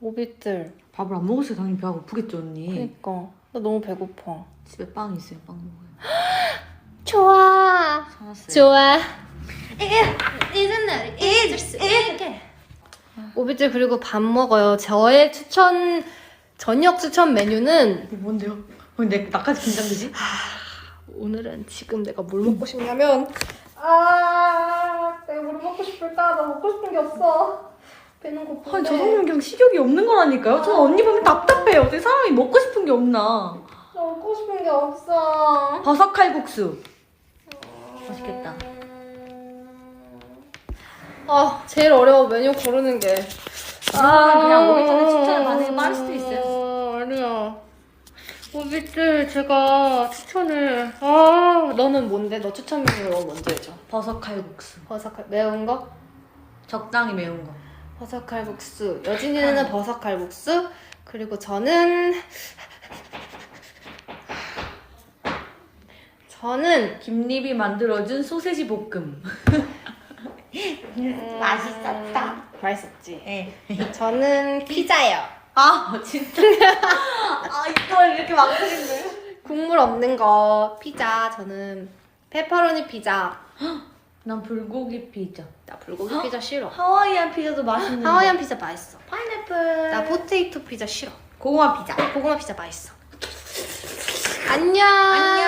오빛들. 밥을 안 먹었어요. 당연히 배가 고프겠죠 언니. 그니까 나 너무 배고파. 집에 빵 있어요. 빵 먹어요. 좋아. 사놨어요. 좋아. 잊은 날 잊을 수 있게. 오빛들 그리고 밥 먹어요. 저의 추천 저녁 추천 메뉴는 이게 뭔데요? 어, 내 나까지 긴장되지? 오늘은 지금 내가 뭘 먹고 싶냐면 아 내가 뭘 먹고 싶을까? 나 먹고 싶은 게 없어. 고픈데. 아니 저 정도면 그냥 식욕이 없는 거라니까요. 저는 언니 보면 답답해요. 어떻게 사람이 먹고 싶은 게 없나? 나 먹고 싶은 게 없어. 버섯 칼국수. 맛있겠다. 아 제일 어려워 메뉴 고르는 게. 아, 그냥 오기 전에 추천을 받는 게 빠를 수도 있어요. 어, 아니야. 오빛들 제가 추천을 아 너는 뭔데? 너 추천 메뉴가 뭔지 해줘. 버섯 칼국수. 버섯칼 매운 거? 적당히 매운 거. 버섯 칼국수. 여진이는 버섯 칼국수. 그리고 저는 저는 김립이 만들어준 소세지 볶음. 음, 맛있었다. 맛있었지. 네. 저는 피자예요. 아 진짜. 아 이걸 이렇게 망설인데. 국물 없는 거 피자. 저는 페퍼로니 피자. 난 불고기 피자. 나 불고기 피자 싫어. 하와이안 피자도 맛있는데. 하와이안 피자 맛있어. 파인애플. 나 포테이토 피자 싫어. 고구마 피자. 고구마 피자 맛있어. 안녕. 안녕.